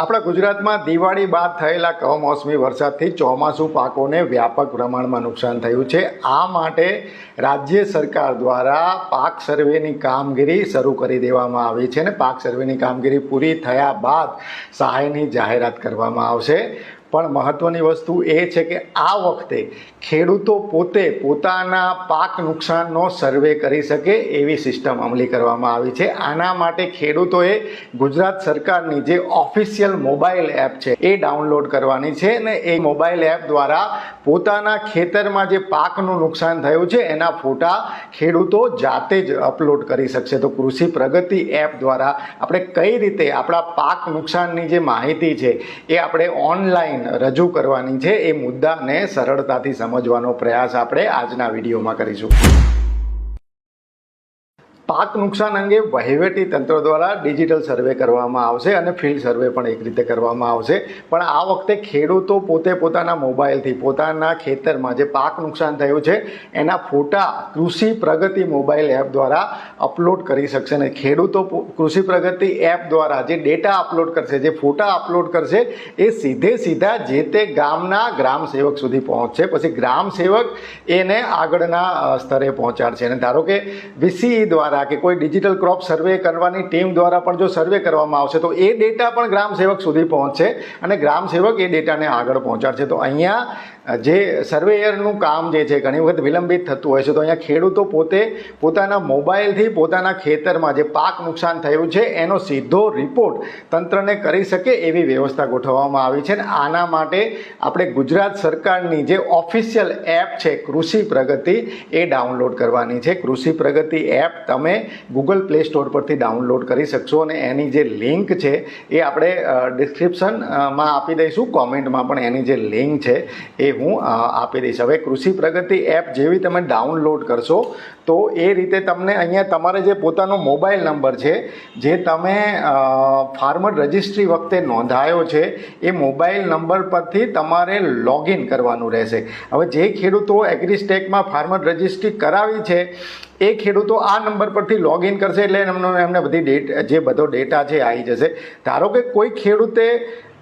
આપણા ગુજરાતમાં દિવાળી બાદ થયેલા કમોસમી વરસાદથી ચોમાસુ પાકોને વ્યાપક પ્રમાણમાં નુકસાન થયું છે. આ માટે રાજ્ય સરકાર દ્વારા પાક સર્વેની કામગીરી શરૂ કરી દેવામાં આવી છે અને પાક સર્વેની કામગીરી પૂરી થયા બાદ સહાયની જાહેરાત કરવામાં આવશે. પણ મહત્વની વસ્તુ એ છે કે આ વખતે ખેડૂતો પોતે પોતાના પાક નુકસાનનો સર્વે કરી શકે એવી સિસ્ટમ અમલી કરવામાં આવી છે. આના માટે ખેડૂતોએ ગુજરાત સરકારની જે ઓફિશિયલ મોબાઈલ એપ છે એ ડાઉનલોડ કરવાની છે અને એ મોબાઈલ એપ દ્વારા પોતાના ખેતરમાં જે પાકનું નુકસાન થયું છે એના ફોટા ખેડૂતો જાતે જ અપલોડ કરી શકશે. તો કૃષિ પ્રગતિ એપ દ્વારા આપણે કઈ રીતે આપણા પાક નુકસાનની જે માહિતી છે એ આપણે ઓનલાઈન રજૂ કરવાની છે એ મુદ્દાને સરળતાથી સમજવાનો પ્રયાસ આપણે આજના વિડીયોમાં કરીશું. પાક નુકસાન અંગે વહીવટી તંત્ર દ્વારા ડિજિટલ સર્વે કરવામાં આવશે અને ફિલ્ડ સર્વે પણ એક રીતે કરવામાં આવશે. પણ આ વખતે ખેડૂતો પોતે પોતાના મોબાઈલથી પોતાના ખેતરમાં જે પાક નુકસાન થયું છે, એના ફોટા કૃષિ પ્રગતિ મોબાઈલ એપ દ્વારા અપલોડ કરી શકશે અને ખેડૂતો કૃષિ પ્રગતિ એપ દ્વારા જે ડેટા અપલોડ કરશે, જે ફોટા અપલોડ કરશે, એ સીધે સીધા જે તે ગામના ગ્રામ સેવક સુધી પહોંચશે. પછી ગ્રામ સેવક એને આગળના સ્તરે પહોંચાડશે. અને ધારો કે વીસીઈ દ્વારા કે કોઈ ડિજિટલ ક્રોપ સર્વે કરવાની ટીમ દ્વારા પણ જો સર્વે કરવામાં આવશે, તો એ ડેટા પણ ગ્રામ સેવક સુધી પહોંચશે અને ગ્રામ સેવક એ ડેટાને આગળ પહોંચાડશે. તો અહીંયા જે સર્વેયરનું કામ જે છે, ઘણી વખત વિલંબિત થતું હોય છે, તો અહીંયા ખેડૂતો પોતે પોતાના મોબાઈલથી પોતાના ખેતરમાં જે પાક નુકસાન થયું છે, એનો સીધો રિપોર્ટ તંત્રને કરી શકે એવી વ્યવસ્થા ગોઠવવામાં આવી છે. અને આના માટે આપણે ગુજરાત સરકારની જે ઓફિશિયલ એપ છે, કૃષિ પ્રગતિ, એ ડાઉનલોડ કરવાની છે. કૃષિ પ્રગતિ એપ તમે ગૂગલ પ્લે સ્ટોર પરથી ડાઉનલોડ કરી શકશો અને એની જે લિંક છે, એ આપણે ડિસ્ક્રિપ્શનમાં આપી દઈશું. કોમેન્ટમાં પણ એની જે લિંક છે, એ હું આપી દઈશ. હવે કૃષિ પ્રગતિ એપ જેવી તમે ડાઉનલોડ કરશો, તો એ રીતે તમને અહીંયા તમારે જે પોતાનો મોબાઈલ નંબર છે, જે તમે ફાર્મર રજિસ્ટ્રી વખતે નોંધાયો છે, એ મોબાઈલ નંબર પરથી તમારે લોગિન કરવાનું રહેશે. હવે જે ખેડૂતો એગ્રીસ્ટેકમાં ફાર્મર રજિસ્ટ્રી કરાવી છે, એ ખેડૂતો આ નંબર પરથી લોગિન કરશે એટલે એમનો, એમને બધી ડેટ, જે બધો ડેટા છે, આવી જશે. ધારો કે કોઈ ખેડૂતે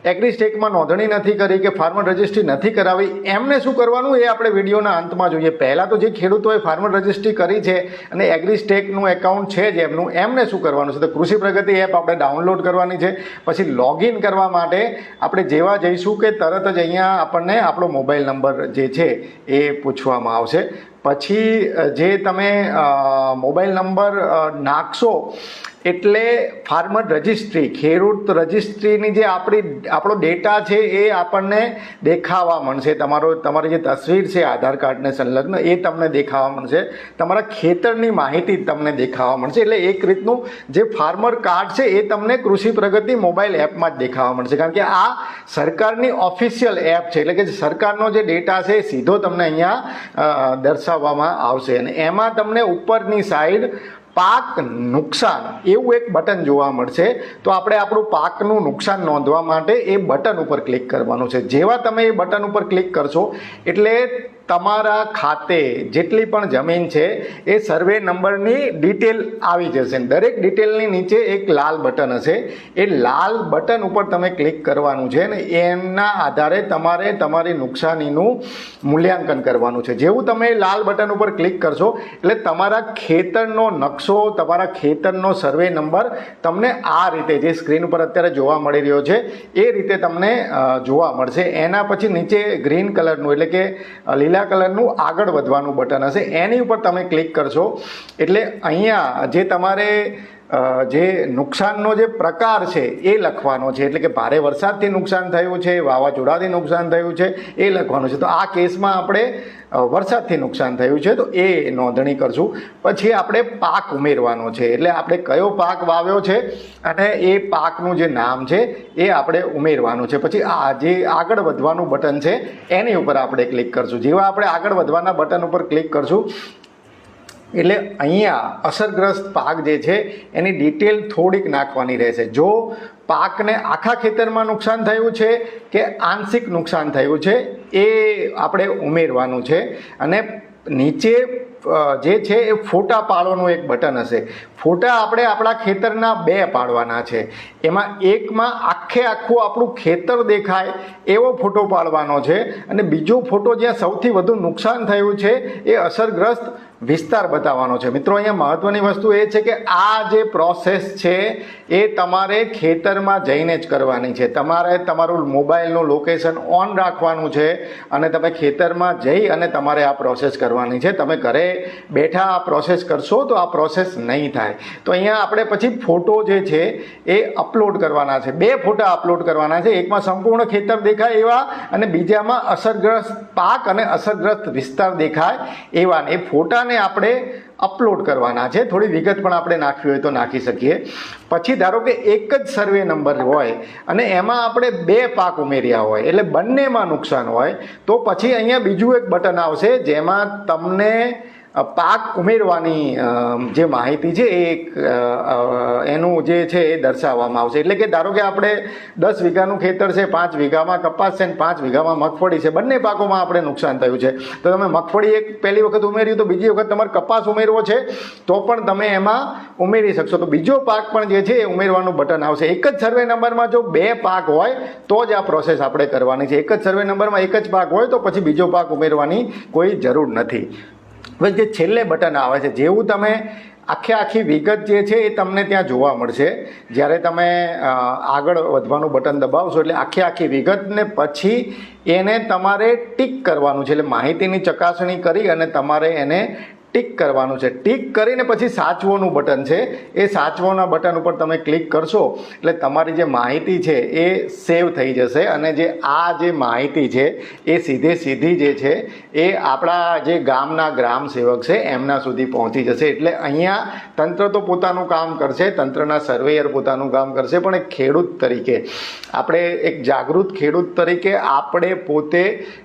એગ્રીસ્ટેકમાં નોંધણી નથી કરી કે ફાર્મર રજિસ્ટ્રી નથી કરાવી, એમને શું કરવાનું એ આપણે વિડીયોના અંતમાં જોઈએ. પહેલાં તો જે ખેડૂતોએ ફાર્મર રજિસ્ટ્રી કરી છે અને એગ્રીસ્ટેકનું એકાઉન્ટ છે જ એમનું, એમને શું કરવાનું છે? તો કૃષિ પ્રગતિ એપ આપણે ડાઉનલોડ કરવાની છે. પછી લોગિન કરવા માટે આપણે જેવા જઈશું કે તરત જ અહીંયા આપણને આપણો મોબાઈલ નંબર જે છે એ પૂછવામાં આવશે. પછી જે તમે મોબાઈલ નંબર નાખશો એટલે ફાર્મર રજિસ્ટ્રી ખેડૂત રજિસ્ટ્રીની જે આપણી, આપણો ડેટા છે એ આપણને દેખાવા મળશે. તમારો, તમારી જે તસવીર છે આધાર કાર્ડને સંલગ્ન, એ તમને દેખાવા મળશે. તમારા ખેતરની માહિતી તમને દેખાવા મળશે. એટલે એક રીતનું જે ફાર્મર કાર્ડ છે એ તમને કૃષિ પ્રગતિ મોબાઈલ એપમાં જ દેખાવા મળશે. કારણ કે આ સરકારની ઓફિશિયલ એપ છે. એટલે કે સરકારનો જે ડેટા છે સીધો તમને અહીંયા દર્શાવવામાં આવશે. અને એમાં તમને ઉપરની સાઈડ પાક નુકસાન, એવું એક બટન જોવા મળશે. તો આપણે આપણું પાકનું નુકસાન નોંધવા માટે એ બટન ઉપર ક્લિક કરવાનું છે. જેવા તમે એ બટન ઉપર ક્લિક કરશો, એટલે તમારા ખાતે જેટલી પણ જમીન છે એ સર્વે નંબરની ડિટેલ આવી જશે. દરેક ડિટેલની નીચે એક લાલ બટન હશે. એ લાલ બટન ઉપર તમે ક્લિક કરવાનું છે ને એના આધારે તમારે તમારી નુકસાનીનું મૂલ્યાંકન કરવાનું છે. જેવું તમે લાલ બટન ઉપર ક્લિક કરશો એટલે તમારા ખેતરનો નકશો તમારા ખેતરનો સર્વે નંબર તમને આ રીતે જે સ્ક્રીન ઉપર અત્યારે જોવા મળી રહ્યો છે એ રીતે તમને જોવા મળશે. એના પછી નીચે ગ્રીન કલરનું એટલે કે અ, લીલા કલરનું આગળ વધવાનું બટન હશે. એની ઉપર તમે ક્લિક કરશો. એટલે અહીંયા જે તમારે જે નુકસાનનો જે પ્રકાર છે એ લખવાનો છે. એટલે કે ભારે વરસાદથી નુકસાન થયું છે, વાવાઝોડાથી નુકસાન થયું છે, એ લખવાનું છે. તો આ કેસમાં આપણે વરસાદથી નુકસાન થયું છે. તો એ નોંધણી કરશું. પછી આપણે પાક ઉમેરવાનો છે. એટલે આપણે કયો પાક વાવ્યો છે અને એ પાકનું જે નામ છે એ આપણે ઉમેરવાનું છે. પછી આ જે આગળ વધવાનું બટન છે, એની ઉપર આપણે ક્લિક કરશું. જેવા આપણે આગળ વધવાના બટન ઉપર ક્લિક કરશું એટલે અહીંયા અસરગ્રસ્ત પાક જે છે, એની ડિટેલ થોડીક નાખવાની રહેશે. જો પાકને આખા ખેતરમાં નુકસાન થયું છે કે આંશિક નુકસાન થયું છે, એ આપણે ઉમેરવાનું છે. અને નીચે જે છે, એ ફોટા પાડવાનું એક બટન હશે. ફોટા આપણે આપણા ખેતરના બે પાડવાના છે. એમાં એકમાં આખે આખું આપણું ખેતર દેખાય એવો ફોટો પાડવાનો છે અને બીજો ફોટો જ્યાં સૌથી વધુ નુકસાન થયું છે, એ અસરગ્રસ્ત વિસ્તાર બતાવવાનો છે. મિત્રો, અહીંયા મહત્વની વસ્તુ એ છે કે આ જે પ્રોસેસ છે, એ તમારે ખેતરમાં જઈને જ કરવાની છે. તમારે તમારું મોબાઈલનું લોકેશન ઓન રાખવાનું છે અને તમે ખેતરમાં જઈ અને તમારે આ પ્રોસેસ કરવાની છે. તમે ઘરે બેઠા આ પ્રોસેસ કરશો તો આ પ્રોસેસ નહીં થાય. તો અહીંયા આપણે પછી ફોટો જે છે, એ અપલોડ કરવાના છે. બે ફોટા અપલોડ કરવાના છે. એકમાં સંપૂર્ણ ખેતર દેખાય એવા અને બીજામાં અસરગ્રસ્ત પાક અને અસરગ્રસ્ત વિસ્તાર દેખાય એવા. એ ફોટાને આપણે અપલોડ કરવાના છે. થોડી વિગત પણ આપણે નાખવી હોય તો નાખી શકીએ. પછી ધારો કે એક જ સર્વે નંબર હોય અને એમાં આપણે બે પાક ઉમેર્યા હોય, એટલે બંનેમાં નુકસાન હોય, તો પછી અહીંયા બીજું એક બટન આવશે જેમાં તમને પાક ઉમેરવાની જે માહિતી છે એ એનું જે છે એ દર્શાવવામાં આવશે. એટલે કે ધારો કે આપણે દસ વીઘાનું ખેતર છે, પાંચ વીઘામાં કપાસ છે ને પાંચ વીઘામાં મગફળી છે, બંને પાકોમાં આપણે નુકસાન થયું છે. તો તમે મગફળી એક પહેલી વખત ઉમેર્યું તો બીજી વખત તમારે કપાસ ઉમેરવો છે, તો પણ તમે એમાં ઉમેરી શકશો. તો બીજો પાક પણ જે છે એ ઉમેરવાનું બટન આવશે. એક જ સર્વે નંબરમાં જો બે પાક હોય, તો જ આ પ્રોસેસ આપણે કરવાની છે. એક જ સર્વે નંબરમાં એક જ પાક હોય, તો પછી બીજો પાક ઉમેરવાની કોઈ જરૂર નથી. હવે જે છેલ્લે બટન આવે છે, જેવું તમે આખે આખી વિગત જે છે એ તમને ત્યાં જોવા મળશે. જ્યારે તમે આગળ વધવાનું બટન દબાવશો એટલે આખે આખી વિગતને પછી એને તમારે ટીક કરવાનું છે. એટલે માહિતીની ચકાસણી કરી અને તમારે એને ટીક કરવાનું છે. ટીક કરીને પછી સાચવોનું બટન છે. એ સાચવોના બટન ઉપર તમે ક્લિક કરશો એટલે તમારી જે માહિતી છે એ સેવ થઈ જશે અને જે આ જે માહિતી છે એ સીધે સીધી જે છે એ આપણા જે ગામના ગ્રામ સેવક છે એમના સુધી પહોંચી જશે. એટલે અહીંયા તંત્ર તો પોતાનું કામ કરશે, તંત્રના સર્વેયર પોતાનું કામ કરશે, પણ એક ખેડૂત તરીકે આપણે એક જાગૃત ખેડૂત તરીકે આપણે પોતે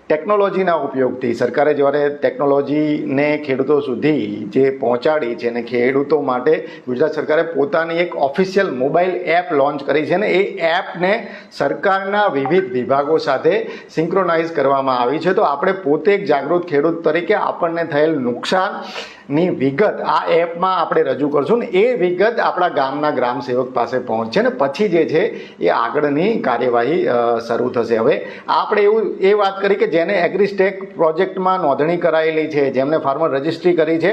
ટેકનોલોજીના ઉપયોગથી, સરકારે જ્યારે ટેકનોલોજીને ખેડૂતો સુધી જે પહોંચાડી છે અને ખેડૂતો માટે ગુજરાત સરકારે પોતાની એક ઓફિશિયલ મોબાઈલ એપ લોન્ચ કરી છે ને એ એપને સરકારના વિવિધ વિભાગો સાથે સિંક્રોનાઇઝ કરવામાં આવી છે. તો આપણે પોતે એક જાગૃત ખેડૂત તરીકે આપણને થયેલ નુકસાન ની વિગત આ એપમાં આપણે રજૂ કરશું ને એ વિગત આપણા ગામના ગ્રામ સેવક પાસે પહોંચશે ને પછી જે છે એ આગળની કાર્યવાહી શરૂ થશે. હવે આપણે એવું એ વાત કરી કે જેને એગ્રીસ્ટેક પ્રોજેક્ટમાં નોંધણી કરાયેલી છે, જેમને ફાર્મર રજિસ્ટ્રી કરી છે,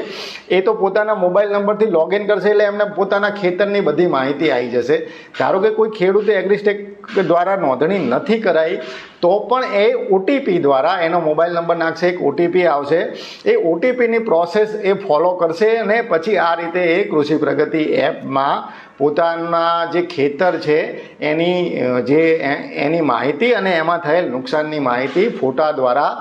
એ તો પોતાના મોબાઈલ નંબરથી લોગિન કરશે એટલે એમને પોતાના ખેતરની બધી માહિતી આવી જશે. ધારો કે કોઈ ખેડૂતે એગ્રીસ્ટેક દ્વારા નોંધણી નથી કરાઈ, તો પણ એ ઓટીપી દ્વારા એનો મોબાઈલ નંબર નાખશે, એક ઓટીપી આવશે. એ ઓટીપીની પ્રોસેસ એ ફોલો કરશે અને પછી આ રીતે એ કૃષિ પ્રગતિ એપમાં પોતાના જે ખેતર છે, એની જે એની માહિતી અને એમાં થયેલ નુકસાનની માહિતી ફોટા દ્વારા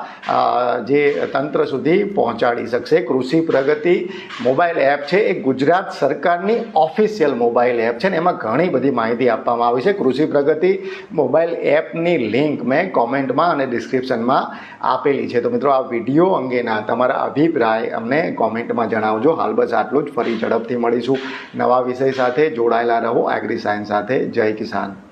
જે તંત્ર સુધી પહોંચાડી શકશે. કૃષિ પ્રગતિ મોબાઈલ એપ છે, એ ગુજરાત સરકારની ઓફિશિયલ મોબાઈલ એપ છે ને એમાં ઘણી બધી માહિતી આપવામાં આવી છે. કૃષિ પ્રગતિ મોબાઈલ એપની લિંક મેં કોમેન્ટમાં અને ડિસ્ક્રિપ્શનમાં આપેલી છે. તો મિત્રો, આ વીડિયો અંગેના તમારા અભિપ્રાય અમને કોમેન્ટમાં જણાવજો. હાલ બસ આટલું જ. ફરી ઝડપથી મળીશું નવા વિષય સાથે. જોડાયેલા રહો એગ્રી સાયન્સ સાથે. જય કિસાન.